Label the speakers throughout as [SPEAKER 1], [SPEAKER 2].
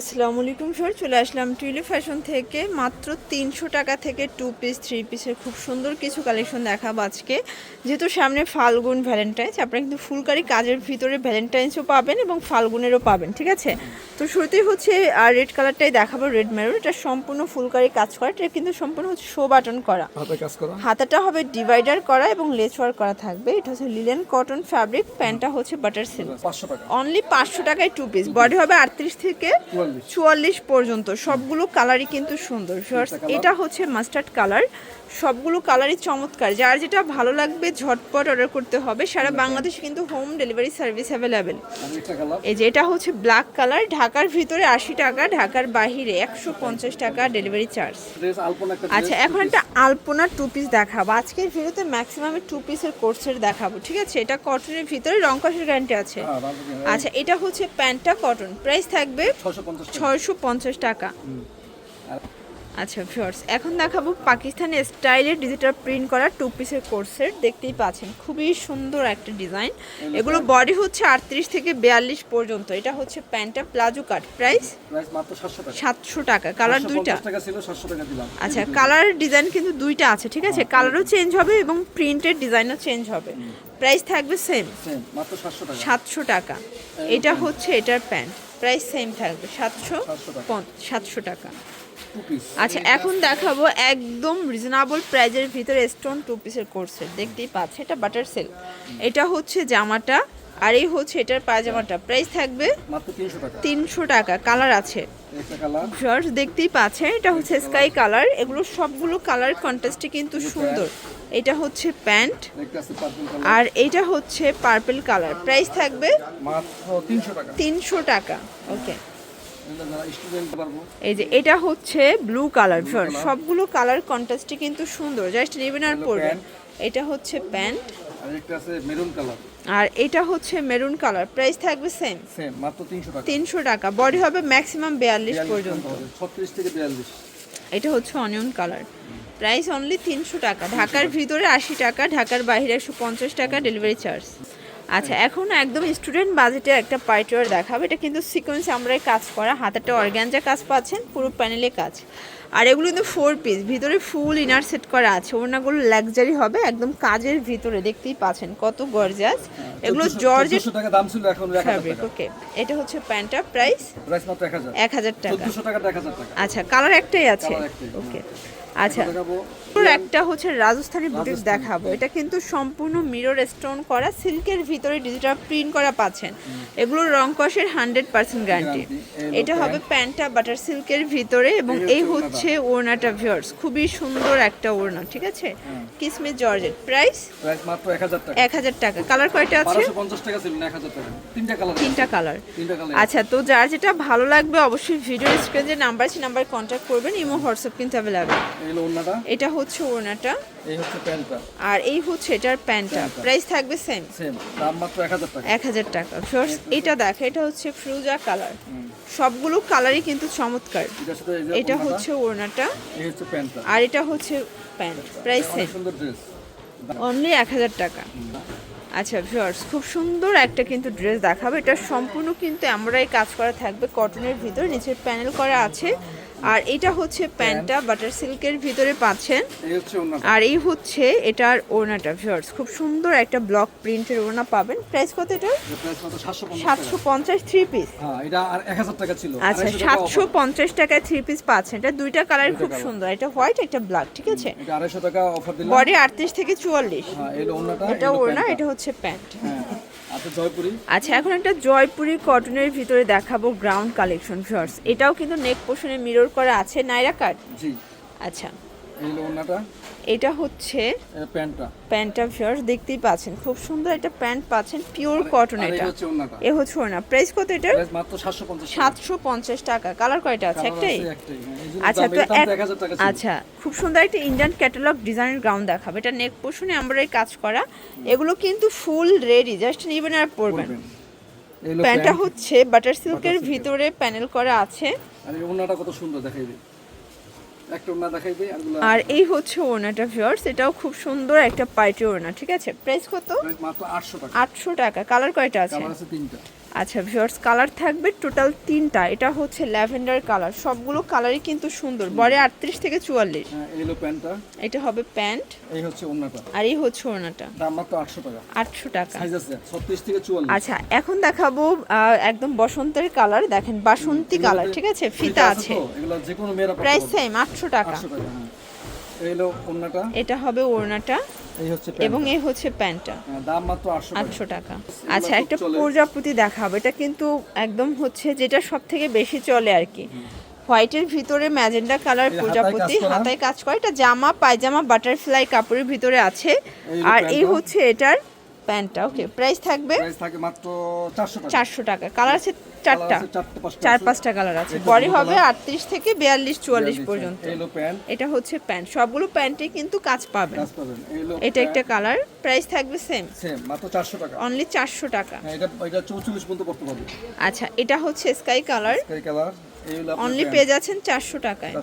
[SPEAKER 1] আসসালামু আলাইকুম স্যার চলে আসলাম টুইলি ফ্যাশন থেকে। মাত্র তিনশো টাকা থেকে টু পিস থ্রি পিসের খুব সুন্দর কিছু কালেকশন দেখাবো আজকে। যেহেতু সামনে ফাল্গুন ভ্যালেন্টাইন্স আপনারা কিন্তু ফুলকারি কাজের ভিতরে ভ্যালেন্টাইন্সও পাবেন এবং ফাল্গুনেরও পাবেন ঠিক আছে? তো শুরুতেই হচ্ছে আর রেড কালারটাই দেখাবো রেড মেরুন এটা সম্পূর্ণ ফুলকারি কাজ করা এটা কিন্তু সম্পূর্ণ হচ্ছে শো বাটন করা। হাতাটা হবে ডিভাইডার করা এবং লেস ওয়ার্ক করা থাকবে এটা হচ্ছে লিলেন কটন ফ্যাব্রিক প্যান্টটা হচ্ছে বাটার সিল্ক অনলি পাঁচশো টাকায় টু পিস বডি হবে আটত্রিশ থেকে
[SPEAKER 2] চুয়াল্লিশ।
[SPEAKER 1] পর্যন্ত সবগুলো কালারই কিন্তু সুন্দর। এটা হচ্ছে মাস্টার্ড কালার সবগুলো কালারই চমৎকার। যার যেটা ভালো লাগবে ঝটপট অর্ডার করতে হবে। সারা বাংলাদেশে কিন্তু হোম ডেলিভারি সার্ভিস অ্যাভেলেবেল এই যে এটা হচ্ছে ব্ল্যাক কালার ঢাকার ভিতরে আশি টাকা ঢাকার বাহিরে একশো পঞ্চাশ টাকা ডেলিভারি চার্জ আচ্ছা এখন একটা আলপনা টু পিস দেখাবো। আজকের ভিডিওতে ম্যাক্সিমাম টু পিসের কোর্সের দেখাবো ঠিক আছে? এটা কটনের ভিতরে রং কষের গ্যারান্টি আছে আচ্ছা এটা হচ্ছে প্যান্টটা কটন প্রাইস থাকবে ছয়শো পঞ্চাশ টাকা। আচ্ছা ভিউয়ার্স এখন দেখাবো পাকিস্তানি স্টাইলের ডিজিটাল প্রিন্ট করা টু পিসের কোর্সের দেখতেই পাচ্ছেন খুবই সুন্দর একটা ডিজাইন এগুলো বডি হচ্ছে আটত্রিশ থেকে বিয়াল্লিশ পর্যন্ত। এটা হচ্ছে প্যান্টটা প্লাজো কাট প্রাইস
[SPEAKER 2] সাতশো টাকা।
[SPEAKER 1] কালার দুইটা?
[SPEAKER 2] 750 টাকা ছিল সাতশো টাকা দিলাম।
[SPEAKER 1] আচ্ছা কালার ডিজাইন কিন্তু দুইটা আছে ঠিক আছে? কালারও চেঞ্জ হবে এবং প্রিন্টের ডিজাইনও চেঞ্জ হবে। প্রাইস থাকবে সেম
[SPEAKER 2] সাতশো টাকা।
[SPEAKER 1] এটা হচ্ছে এটার প্যান্ট। প্রাইস সেম থাকবে সাতশো সাতশো টাকা। আচ্ছা এখন দেখাবো একদম রিজনেবল প্রাইজের ভিতরে স্টোন টু পিসের কোর্সের দেখতেই পাচ্ছে এটা বাটার সেল এটা হচ্ছে জামাটা আর এই হচ্ছে এটার পায়জামাটা। প্রাইস থাকবে
[SPEAKER 2] তিনশো টাকা।
[SPEAKER 1] কালার আছে। ভিউয়ার্স দেখতেই পাচ্ছেন এটা হচ্ছে স্কাই কালার এগুলো সবগুলো কালার কন্ট্রাস্টে কিন্তু সুন্দর। এটা হচ্ছে প্যান্ট আর এটা হচ্ছে পার্পল কালার প্রাইস থাকবে
[SPEAKER 2] তিনশো টাকা।
[SPEAKER 1] ওকে এই যে এটা হচ্ছে ব্লু কালার সবগুলো কালার কন্ট্রাস্টে কিন্তু সুন্দর জাস্ট নেবেন আর পরবেন এটা হচ্ছে প্যান্ট
[SPEAKER 2] আর একটা আছে মেরুন কালার
[SPEAKER 1] আর এটা হচ্ছে মেরুন কালার প্রাইস থাকবে সেম
[SPEAKER 2] সেম মাত্র তিনশো টাকা।
[SPEAKER 1] তিনশো টাকা। বডি হবে ম্যাক্সিমাম বিয়াল্লিশ পর্যন্ত
[SPEAKER 2] ছত্রিশ থেকে বিয়াল্লিশ।
[SPEAKER 1] এটা হচ্ছে অনিয়ন কালার প্রাইস অনলি তিনশো টাকা। ঢাকার ভিতরে আশি টাকা ঢাকার বাইরে একশো পঞ্চাশ টাকা ডেলিভারি চার্জ আচ্ছা এখন একদম স্টুডেন্ট বাজেটে একটা পাইটোয়ার দেখাবো। এটা কিন্তু সিকোয়েন্স আমরা কাজ করা। হাতাটা অর্গ্যানজা কাজ পাচ্ছেন পুরো প্যানেলে কাজ। আর এগুলো কিন্তু ফোর পিস ভিতরে ফুল ইনার সেট করা আছে। ওনাগুলো লাক্সারি হবে একদম কাজের ভিতরে। দেখতেই পাচ্ছেন কত গর্জাস এগুলো জর্জেট
[SPEAKER 2] চোদ্দশো টাকা দাম ছিল এখন
[SPEAKER 1] ওকে এটা হচ্ছে প্যান্টটা প্রাইস
[SPEAKER 2] প্রাইস মাত্র এক
[SPEAKER 1] টাকা। আচ্ছা কালার একটাই আছে। ওকে আচ্ছা একটা হচ্ছে রাজস্থানি বুটিক দেখাবো। এটা কিন্তু সম্পূর্ণ মিরর স্টোন করা সিল্কের ভিতরে ডিজিটাল প্রিন্ট করা পাচ্ছেন। এগুলো রং কষের হান্ড্রেড পার্সেন্ট গ্যারান্টি এটা হবে প্যান্টটা বাটার সিল্কের ভিতরে এবং এই হচ্ছে ওড়নাটা ভিউয়ার্স খুবই সুন্দর একটা ওড়না ঠিক আছে? কিসমিস জর্জেট। প্রাইস
[SPEAKER 2] মাত্র এক হাজার টাকা।
[SPEAKER 1] কালার কয়টা আছে?
[SPEAKER 2] তিনটা কালার
[SPEAKER 1] তিনটা কালার আচ্ছা তো যার যেটা ভালো লাগবে অবশ্যই ভিডিও স্ক্রিনে যে নাম্বার আছে নাম্বার কন্ট্যাক্ট করবেন। ইমো হোয়াটসঅ্যাপ কিন্তু অ্যাভেলেবেল এটা হচ্ছে ওড়নাটা।
[SPEAKER 2] এই হচ্ছে প্যান্টটা।
[SPEAKER 1] আর এই হচ্ছে এটার প্যান্টটা। প্রাইস থাকবে সেম
[SPEAKER 2] সেম দাম মাত্র এক হাজার টাকা।
[SPEAKER 1] এক হাজার টাকা। First, এটা দেখ এটা হচ্ছে ফ্রুজা কালার সবগুলো কালারই কিন্তু চমৎকার। এটা হচ্ছে ওড়নাটা।
[SPEAKER 2] এই হচ্ছে প্যান্টটা।
[SPEAKER 1] আর এটা হচ্ছে প্যান্ট। প্রাইস সেম
[SPEAKER 2] সুন্দর ড্রেস
[SPEAKER 1] অনলি এক হাজার টাকা। আচ্ছা ভিউয়ার্স খুব সুন্দর একটা কিন্তু ড্রেস দেখাবো। এটা সম্পূর্ণ কিন্তু আমরাই কাজ করা থাকবে কটনের ভিতরে। নিচের প্যানেল করা আছে। আর এটা হচ্ছে প্যান্টটা বাটার সিল্কের ভিতরে পাচ্ছেন। আর এই হচ্ছে এটার ওড়নাটা ভিউয়ার্স খুব সুন্দর একটা ব্লক প্রিন্টের ওড়না পাবেন। প্রাইস কত এটা
[SPEAKER 2] সাতশো পঞ্চাশ
[SPEAKER 1] থ্রি পিস
[SPEAKER 2] হ্যাঁ এটা আর এক হাজার টাকা ছিল।
[SPEAKER 1] আচ্ছা সাতশো। পঞ্চাশ টাকায় থ্রি পিস পাচ্ছেন। এটা দুইটা কালার খুব সুন্দর। এটা হোয়াইট একটা ব্ল্যাক ঠিক আছে?
[SPEAKER 2] এটা আড়াইশো টাকা অফার দিলাম।
[SPEAKER 1] বডি আটত্রিশ থেকে চুয়াল্লিশ।
[SPEAKER 2] হ্যাঁ
[SPEAKER 1] এটা ওড়না এটা হচ্ছে প্যান্ট।
[SPEAKER 2] হ্যাঁ। আচ্ছা
[SPEAKER 1] আচ্ছা এখন একটা জয়পুরি কটনের ভিতরে দেখাবো গ্রাউন্ড কালেকশন শর্টস এটাও কিন্তু নেক পোশনে মিরর করা আছে নাইরা কাট?
[SPEAKER 2] জি।
[SPEAKER 1] আচ্ছা।
[SPEAKER 2] এই হলো ওন্নাটা
[SPEAKER 1] এটা হচ্ছে
[SPEAKER 2] প্যান্টটা।
[SPEAKER 1] প্যান্টটা শর্টস দেখতেই পাচ্ছেন। খুব সুন্দর একটা প্যান্ট পাচ্ছেন পিওর কটন এটা। এ হচ্ছে ওড়না। প্রাইস কত এটা
[SPEAKER 2] প্রাইস মাত্র সাতশো পঞ্চাশ টাকা।
[SPEAKER 1] কালার কয়টা আছে? একটাই?
[SPEAKER 2] হ্যাঁ,
[SPEAKER 1] আচ্ছা তো
[SPEAKER 2] এটার দাম
[SPEAKER 1] এক
[SPEAKER 2] তো 1000 টাকা
[SPEAKER 1] আচ্ছা খুব সুন্দর একটা ইন্ডিয়ান ক্যাটালগ ডিজাইনের গ্রাউন্ড দেখাবে। এটা নেক পোর্শনে আমরা এই কাজ করা। এগুলো কিন্তু ফুল রেডি জাস্ট নিবেন আর পরবেন। প্যান্টটা হচ্ছে বাটার সিল্কের ভিতরে প্যানেল করা আছে।
[SPEAKER 2] আর এই ওন্নাটা কত সুন্দর দেখাই দিই একটা ওন্না দেখাই দিই আরগুলা
[SPEAKER 1] আর এই হচ্ছে ওড়নাটা ভিউয়ার্স এটাও খুব সুন্দর একটা পাইটি ওড়না ঠিক আছে? প্রাইস কত?
[SPEAKER 2] মাত্র আটশো টাকা।
[SPEAKER 1] আটশো টাকা। কালার কয়টা আছে?
[SPEAKER 2] কালার আছে তিনটা।
[SPEAKER 1] আচ্ছা ভিউয়ার্স কালার থাকবে টোটাল তিনটা। এটা হচ্ছে ল্যাভেন্ডার কালার সবগুলো কালারই কিন্তু সুন্দর। বড়ে আটত্রিশ থেকে চুয়াল্লিশ।
[SPEAKER 2] হ্যাঁ এই প্যান্টটা।
[SPEAKER 1] এটা হবে প্যান্ট।
[SPEAKER 2] এই হচ্ছে ওন্নাটা
[SPEAKER 1] আর এই হচ্ছে ওড়নাটা।
[SPEAKER 2] দাম মাত্র আটশো টাকা।
[SPEAKER 1] আটশো টাকা।
[SPEAKER 2] সাইজ আছে ছত্রিশ থেকে চুয়াল্লিশ।
[SPEAKER 1] আচ্ছা এখন দেখাবো একদম বসন্তের কালার দেখেন বাসন্তী কালার ঠিক আছে? ফিতা আছে
[SPEAKER 2] এগুলো যে কোনো মেয়েরা
[SPEAKER 1] প্রাইস। সেম আটশো টাকা।
[SPEAKER 2] আটশো টাকা হ্যাঁ।
[SPEAKER 1] এটা হবে ওড়নাটা। এবং এই হচ্ছে প্যান্টটা।
[SPEAKER 2] দাম মাত্র আটশো টাকা।
[SPEAKER 1] আচ্ছা একটা। প্রজাপতি দেখাবো। এটা কিন্তু একদম হচ্ছে যেটা সব থেকে বেশি চলে আর কি। হোয়াইটের ভিতরে ম্যাজেন্ডা কালার প্রজাপতি হাতায় কাজ করে। এটা জামা পায়জামা বাটারফ্লাই কাপড়ের ভিতরে আছে। আর এই হচ্ছে এটার প্যান্টটা ওকে প্রাইস থাকবে?
[SPEAKER 2] প্রাইস থাকে মাত্র চারশো টাকা।
[SPEAKER 1] চারশো টাকা। কালার আছে চারটা। চার পাঁচটা কালার আছে। বডি হবে
[SPEAKER 2] colour।
[SPEAKER 1] আটত্রিশ থেকে বিয়াল্লিশ চুয়াল্লিশ
[SPEAKER 2] বিয়াল্লিশ,
[SPEAKER 1] পর্যন্ত। এটা হচ্ছে প্যান্ট সবগুলো প্যান্টে কিন্তু কাজ পাবেন।
[SPEAKER 2] হলো
[SPEAKER 1] এটা একটা কালার প্রাইস থাকবে সেম
[SPEAKER 2] সেম মাত্র চারশো টাকা।
[SPEAKER 1] অনলি চারশো টাকা।
[SPEAKER 2] হ্যাঁ এটা এটা চৌচল্লিশ পর্যন্ত পড়তে পারবে
[SPEAKER 1] আচ্ছা এটা হচ্ছে স্কাই কালার অনলি পেয়ে যাচ্ছেন চারশো টাকায়।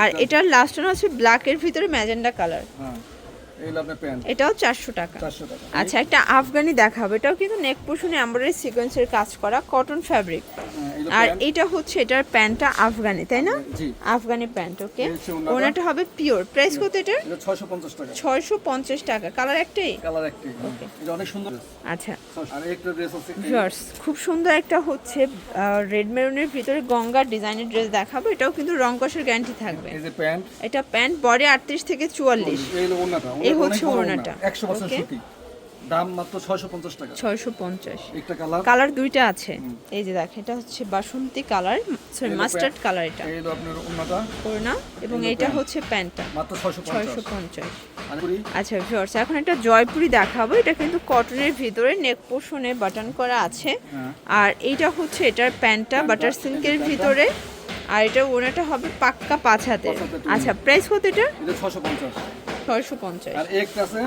[SPEAKER 1] আর এটার লাস্ট হচ্ছে ব্ল্যাকের ভিতরে ম্যাজেন্ডা কালার
[SPEAKER 2] হ্যাঁ।
[SPEAKER 1] এটাও চারশো টাকা। আচ্ছা একটা আফগানি দেখাবো। এটাও কিন্তু নেক পোষণে এমব্রয়ডারি সিকোয়েন্সের কাজ করা কটন ফ্যাব্রিক
[SPEAKER 2] হ্যাঁ,
[SPEAKER 1] আর এটা হচ্ছে এটার প্যান্টটা আফগানি তাই না? আফগানি প্যান্ট ওকে ওনাটা। হবে পিওর প্রাইস কত এটার?
[SPEAKER 2] এটা ছয়শো পঞ্চাশ টাকা।
[SPEAKER 1] কালার একটাই?
[SPEAKER 2] কালার অনেক সুন্দর
[SPEAKER 1] আচ্ছা। খুব সুন্দর একটা হচ্ছে রেড মেরুনের ভিতরে গঙ্গার ডিজাইনের ড্রেস দেখাবো। এটাও কিন্তু রং কষের গ্যারান্টি থাকবে এটা প্যান্ট বডি আটত্রিশ থেকে চুয়াল্লিশ।
[SPEAKER 2] এই
[SPEAKER 1] হচ্ছে ওড়নাটা।
[SPEAKER 2] একশো পার্সেন্ট
[SPEAKER 1] Okay.
[SPEAKER 2] সুতি। দাম মাত্র ছয়শো পঞ্চাশ টাকা।
[SPEAKER 1] ছয়শো পঞ্চাশ।
[SPEAKER 2] একটা কালার?
[SPEAKER 1] কালার দুইটা আছে। এই যে দেখ এটা হচ্ছে বাসন্তী কালার সরি মাস্টার্ড কালার এটা।
[SPEAKER 2] এই হলো আপনার ওন্নাটা
[SPEAKER 1] ওড়না এবং এটা হচ্ছে প্যান্টটা।
[SPEAKER 2] মাত্র ছয়শো
[SPEAKER 1] ছয়শো
[SPEAKER 2] পঞ্চাশ।
[SPEAKER 1] পঞ্চাশ
[SPEAKER 2] আর পুরি
[SPEAKER 1] আচ্ছা ভিউয়ার্স এখন একটা জয়পুরি দেখাবো। এটা কিন্তু কটনের ভিতরে নেক পোষণে বাটন করা আছে।
[SPEAKER 2] হ্যাঁ।
[SPEAKER 1] আর এইটা হচ্ছে এটার প্যান্টটা বাটার সিল্কের ভিতরে। আর এটা ওনাটা হবে পাক্কা পাঁচ হাতের। আচ্ছা প্রাইস কত এটা
[SPEAKER 2] এটা ছশো পঞ্চাশ।
[SPEAKER 1] ছয়শো পঞ্চাশ।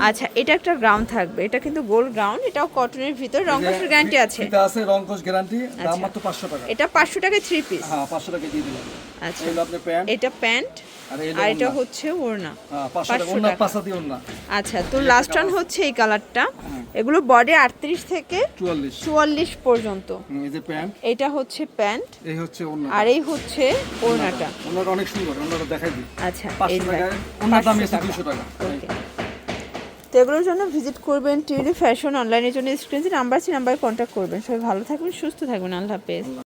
[SPEAKER 1] আচ্ছা এটা একটা গ্রাউন্ড থাকবে। এটা কিন্তু গোল গ্রাউন্ড এটাও কটনের ভিতর। রং কষের গ্যারান্টি আছে।
[SPEAKER 2] এটা আছে রংকশ গ্যারান্টি দাম
[SPEAKER 1] আচ্ছা।
[SPEAKER 2] মাত্র পাঁচশো টাকা।
[SPEAKER 1] এটা পাঁচশো টাকায় থ্রি পিস
[SPEAKER 2] হ্যাঁ পাঁচশো টাকা দিয়ে দিলাম।
[SPEAKER 1] আচ্ছা।
[SPEAKER 2] এই আপনার প্যান্ট
[SPEAKER 1] এটা প্যান্ট
[SPEAKER 2] আর
[SPEAKER 1] এটা হচ্ছে ওড়না।
[SPEAKER 2] হ্যাঁ
[SPEAKER 1] 500
[SPEAKER 2] ওন্না
[SPEAKER 1] আচ্ছা তো লাস্ট ওয়ান হচ্ছে এই কালারটা। এগুলো বডি আটত্রিশ থেকে
[SPEAKER 2] চুয়াল্লিশ।
[SPEAKER 1] চুয়াল্লিশ পর্যন্ত।
[SPEAKER 2] এই যে প্যান্ট
[SPEAKER 1] এটা হচ্ছে প্যান্ট
[SPEAKER 2] এই হচ্ছে
[SPEAKER 1] আর এই হচ্ছে ওড়নাটা।
[SPEAKER 2] ওনাটা অনেক সুন্দর। ওনাটা দেখাই দিই।
[SPEAKER 1] আচ্ছা
[SPEAKER 2] টাকায়। দাম
[SPEAKER 1] 500
[SPEAKER 2] টাকা।
[SPEAKER 1] ওকে তো এগুলোর জন্য ভিজিট করবেন টিউলি ফ্যাশন অনলাইনের জন্য স্ক্রিন নাম্বার আছে নাম্বারে কন্ট্যাক্ট করবেন। সবাই ভালো থাকবেন, সুস্থ থাকবেন। আল্লাহ হাফেজ।